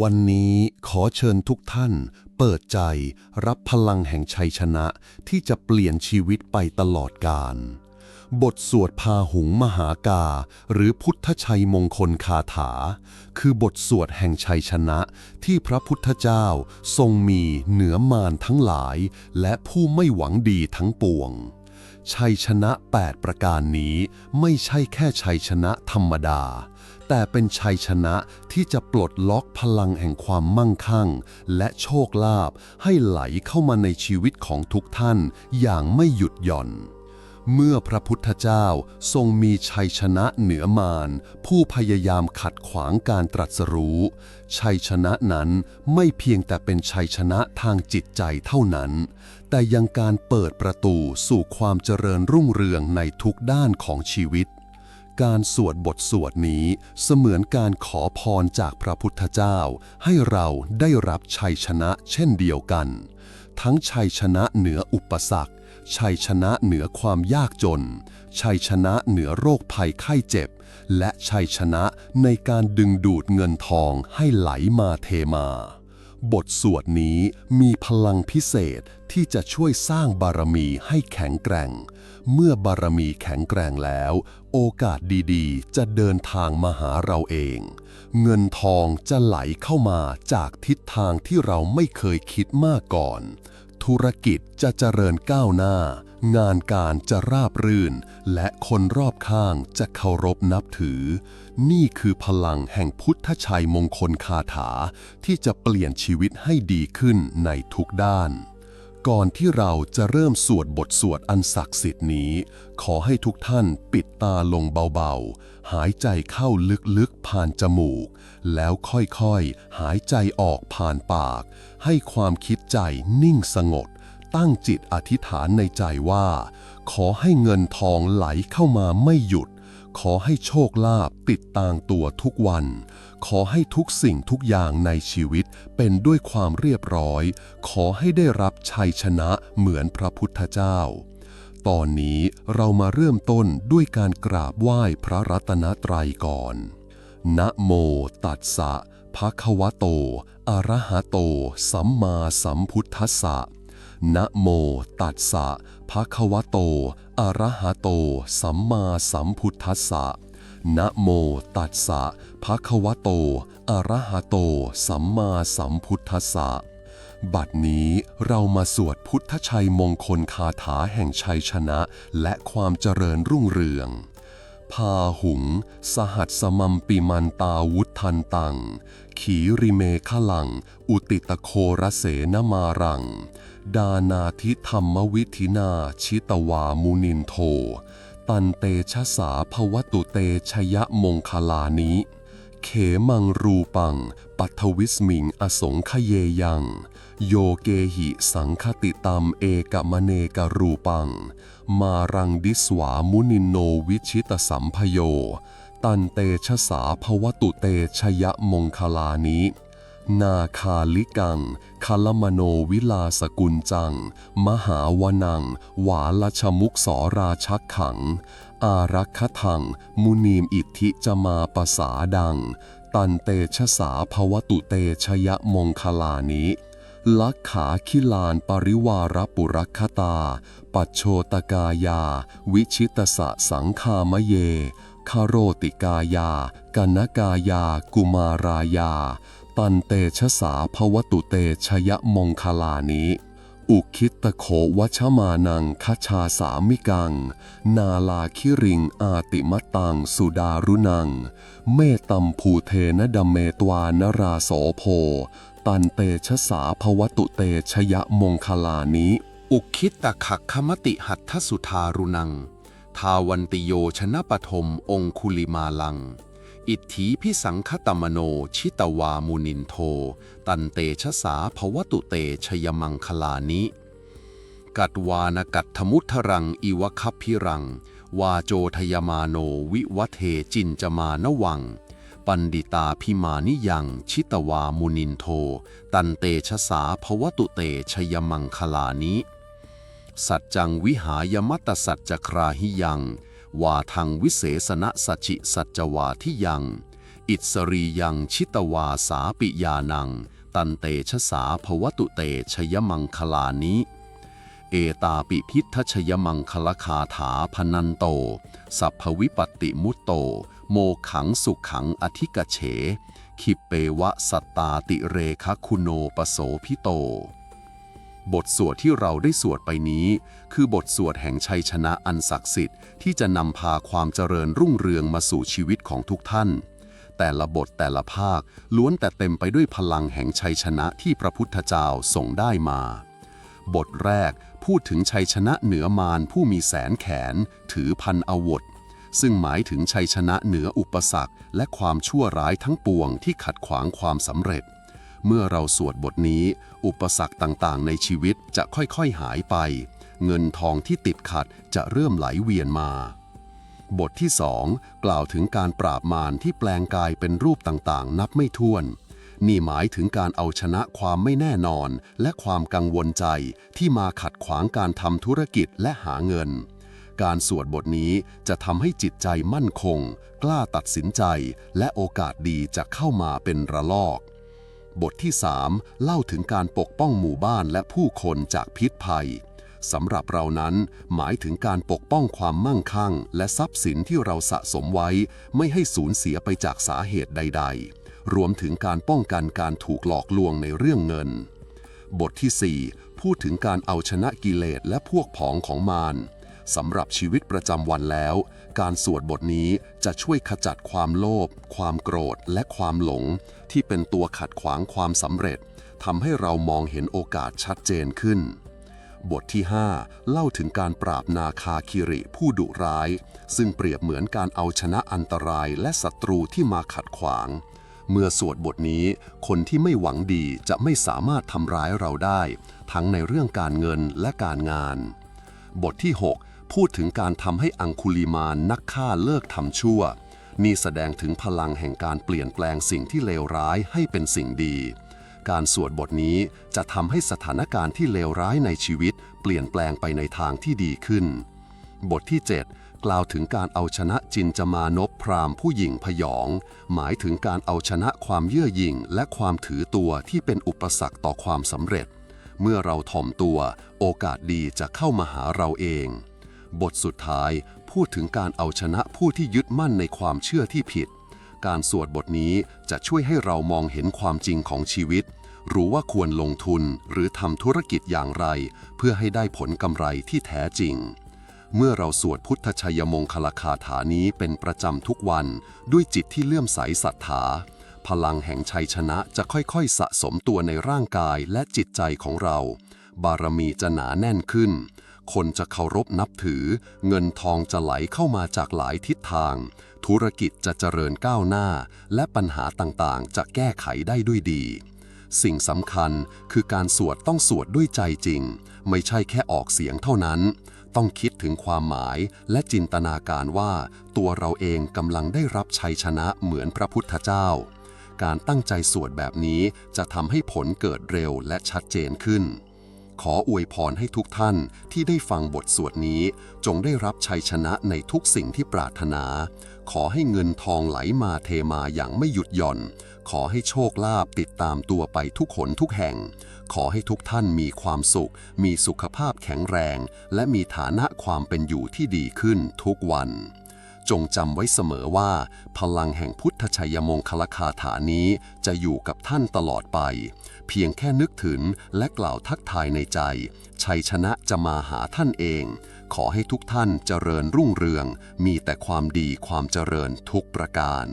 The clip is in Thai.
วันนี้ขอเชิญทุกท่านเปิดใจรับพลังแห่งชัยชนะที่จะเปลี่ยนชีวิตไปตลอดกาล บทสวดพาหุงมหากา หรือพุทธชัยมงคลคาถา คือบทสวดแห่งชัยชนะที่พระพุทธเจ้าทรงมีเหนือมารทั้งหลาย และผู้ไม่หวังดีทั้งปวง ชัยชนะ 8 ประการนี้ไม่ใช่แค่ชัยชนะธรรมดา แต่เป็นชัยชนะที่จะปลดล็อกพลังแห่งความมั่งคั่ง และโชคลาภให้ไหลเข้ามาในชีวิตของทุกท่านอย่างไม่หยุดหย่อน เมื่อพระพุทธเจ้าทรงมีชัยชนะเหนือมาร ผู้พยายามขัดขวางการตรัสรู้ ชัยชนะนั้นไม่เพียงแต่เป็นชัยชนะทางจิตใจเท่านั้น แต่ยังการเปิดประตูสู่ความเจริญรุ่งเรืองในทุกด้านของชีวิต การสวดบทสวดนี้เสมือนการขอพรจากพระพุทธเจ้า ให้เราได้รับชัยชนะเช่นเดียวกัน ทั้งชัยชนะเหนืออุปสรรค ชัยชนะเหนือความยากจน ชัยชนะเหนือโรคภัยไข้เจ็บ และชัยชนะในการดึงดูดเงินทองให้ไหลมาเทมา บทสวดนี้มีพลังพิเศษที่จะช่วยสร้างบารมีให้แข็งแกร่ง เมื่อบารมีแข็งแกร่งแล้ว โอกาสดีๆ จะเดินทางมาหาเราเอง เงินทองจะไหลเข้ามาจากทิศทางที่เราไม่เคยคิดมาก่อน ธุรกิจจะเจริญก้าวหน้า งานการจะราบรื่น และคนรอบข้างจะเคารพนับถือ นี่คือพลังแห่งพุทธชัยมงคลคาถาที่จะเปลี่ยนชีวิตให้ดีขึ้นในทุกด้าน ก่อนที่เราจะเริ่มสวดบทสวดอันศักดิ์สิทธิ์นี้ ขอให้ทุกท่านปิดตาลงเบาๆ หายใจเข้าลึกๆผ่านจมูก แล้วค่อยๆ หายใจออกผ่านปาก ให้ความคิดใจนิ่งสงบ ตั้งจิตอธิษฐานในใจว่า ขอให้เงินทองไหลเข้ามาไม่หยุด ขอให้โชคลาภติดตามตัวทุกวัน ขอให้ทุกสิ่งทุกอย่างในชีวิตเป็นด้วยความเรียบร้อย ขอให้ได้รับชัยชนะเหมือนพระพุทธเจ้าตอนนี้เรามาเริ่มต้นด้วยการกราบไหว้พระรัตนตรัยก่อน นะโมตัสสะภะคะวะโต อะระหะโต สัมมาสัมพุทธัสสะ นะโม ตัสสะภะคะวะโต อะระหะโต สัมมาสัมพุทธัสสะนะโม ตัสสะภะคะวะโต อะระหะโต สัมมาสัมพุทธัสสะบัดนี้เรามาสวดพุทธชัยมงคลคาถาแห่งชัยชนะ และความเจริญรุ่งเรือง พาหุง สหัสสมัมปิมันตาวุธันตัง ขีริเมฆลัง อุติตโครเสนมารัง ดานาทิธรรมวิธินาชิตวามุนินโท ตันเตชะสาภวตุเตชยมงคลานิ เขมังรูปัง ปัทวิสมิงอสงคเยยัง โยเกหิสังคติตัมเอกมเนกรูปัง มารังดิสวามุนินโนวิชิตสัมพโย ตันเตชะสาภวตุเตชยมงคลานิ นาคาลิกังคลมโนวิลาสกุลจัง มหาวนัง หวาลชมุกสราชักขัง อารักขทัง มุนีมอิทธิจะมาปสาดัง ตันเตชะสาภวตุเตชยมงคลานิลักขาคิลานปริวารปุรักขตา ปัจโชตกายา วิชิตสะสังคามเยคาโรติกายา กนกายา กุมารายา ตันเตชะสาภวตุเตชยมงคลานิอุคิตโขวัชมานังคชาสามิกัง นาลาคิริงอาติมตังสุดารุนัง เมตัมภูเทนดมเมตวานราโสโพ ตันเตชะสาภวตุเตชยมงคลานิอุคิตตขักขมติหัตถสุทารุนัง ทาวันติโยชนะปฐมองคุลิมาลัง อิทธิพิสังคตมโน ชิตวามุนินโท ตันเตชะสาภวตุเตชยมังคลานิ กัดวานกัตถมุทรังอิวคัพพิรัง วาโจทยมาโนวิวัเทจินจมานวัง ปันดิตาพิมานิยัง ชิตวามุนินโท ตันเตชะสาภวตุเตชยมังคลานิ สัจจังวิหายมัตตสัจจคราหิยัง วาทังวิเศษณสัจิสัจวาทิยัง อิสรียังชิตวาสาปิยานัง ตันเตชะสาภวตุเตชยมังคลานิ เอตาปิพิทชยมังคลคาถาพนันโต สัพพวิปติมุตโต โมขังสุขังอธิกเฉ ขิปเปวะสัตตาติเรคะคุโนปโสพิโต บทสวดที่เราได้สวดไปนี้ คือบทสวดแห่งชัยชนะอันศักดิ์สิทธิ์ที่จะนำพาความเจริญรุ่งเรืองมาสู่ชีวิตของทุกท่าน แต่ละบทแต่ละภาคล้วนแต่เต็มไปด้วยพลังแห่งชัยชนะที่พระพุทธเจ้าส่งได้มา บทแรกพูดถึงชัยชนะเหนือมารผู้มีแสนแขน ถือพันอวดซึ่งหมายถึงชัยชนะเหนืออุปสรรค และความชั่วร้ายทั้งปวงที่ขัดขวางความสำเร็จ เมื่อเราสวดบทนี้ อุปสรรคต่างๆ ในชีวิตจะค่อยๆหายไป เงินทองที่ติดขัดจะเริ่มไหลเวียนมา บทที่สองกล่าวถึงการปราบมารที่แปลงกายเป็นรูปต่างๆ นับไม่ถ้วน นี่หมายถึงการเอาชนะความไม่แน่นอนและความกังวลใจที่มาขัดขวางการทำธุรกิจและหาเงินการสวดบทนี้จะทำให้จิตใจมั่นคง กล้าตัดสินใจ และโอกาสดีจะเข้ามาเป็นระลอก บทที่ 3 เล่าถึงการปกป้องหมู่บ้านและผู้คนจากพิษภัยสำหรับเรานั้นหมายถึงการปกป้องความมั่งคั่ง และทรัพย์สินที่เราสะสมไว้ ไม่ให้สูญเสียไปจากสาเหตุใด ๆ รวมถึงการป้องกันการถูกหลอกลวงในเรื่องเงิน บทที่ 4 พูดถึงการเอาชนะกิเลสและพวกพ้องของมาร สำหรับชีวิตประจำวันแล้ว การสวดบทนี้จะช่วยขจัดความโลภความโกรธและความหลง ที่เป็นตัวขัดขวางความสำเร็จทำให้เรามองเห็นโอกาสชัดเจนขึ้น บทที่ 5 เล่าถึงการปราบนาคาคิริผู้ดุร้าย ซึ่งเปรียบเหมือนการเอาชนะอันตรายและศัตรูที่มาขัดขวาง เมื่อสวดบทนี้ คนที่ไม่หวังดีจะไม่สามารถทำร้ายเราได้ ทั้งในเรื่องการเงินและการงาน บทที่ 6 พูดถึงการทำให้อังคุลิมานนักฆ่าเลิกทำชั่ว นี่แสดงถึงพลังแห่งการเปลี่ยนแปลงสิ่งที่เลวร้ายให้เป็นสิ่งดี การสวดบทนี้จะทำให้สถานการณ์ที่เลวร้ายในชีวิต เปลี่ยนแปลงไปในทางที่ดีขึ้น บทที่ 7 กล่าวถึงการเอาชนะจินจมานพพรามผู้หญิงพยอง หมายถึงการเอาชนะความเย่อหยิ่งและความถือตัวที่เป็นอุปสรรคต่อความสำเร็จ เมื่อเราถ่อมตัว โอกาสดีจะเข้ามาหาเราเอง บทสุดท้ายพูดถึงการเอาชนะผู้ที่ยึดมั่นในความเชื่อที่ผิด การสวดบทนี้จะช่วยให้เรามองเห็นความจริงของชีวิต รู้ว่าควรลงทุนหรือทำธุรกิจอย่างไร เพื่อให้ได้ผลกำไรที่แท้จริง เมื่อเราสวดพุทธชัยมงคลคาถานี้เป็นประจำทุกวันด้วยจิตที่เลื่อมใสศรัทธาพลังแห่งชัยชนะจะค่อยๆ สะสมตัวในร่างกายและจิตใจของเรา บารมีจะหนาแน่นขึ้น คนจะเคารพนับถือ เงินทองจะไหลเข้ามาจากหลายทิศทาง ธุรกิจจะเจริญก้าวหน้า และปัญหาต่างๆ จะแก้ไขได้ด้วยดี สิ่งสำคัญคือการสวดต้องสวดด้วยใจจริง ไม่ใช่แค่ออกเสียงเท่านั้น ต้องคิดถึงความหมายและจินตนาการว่า ตัวเราเองกำลังได้รับชัยชนะเหมือนพระพุทธเจ้า การตั้งใจสวดแบบนี้จะทำให้ผลเกิดเร็วและชัดเจนขึ้น ขออวยพรให้ทุกท่านที่ได้ฟังบทสวดนี้ จงได้รับชัยชนะในทุกสิ่งที่ปรารถนา ขอให้เงินทองไหลมาเทมาอย่างไม่หยุดหย่อน ขอให้โชคลาภติดตามตัวไปทุกขนทุกแห่ง ขอให้ทุกท่านมีความสุข มีสุขภาพแข็งแรง และมีฐานะความเป็นอยู่ที่ดีขึ้นทุกวัน จงจำไว้เสมอว่า พลังแห่งพุทธชัยมงคลคาถานี้จะอยู่กับท่านตลอดไป เพียงแค่นึกถึงและกล่าวทักทายในใจ ชัยชนะจะมาหาท่านเอง ขอให้ทุกท่านเจริญรุ่งเรือง มีแต่ความดีความเจริญทุกประการ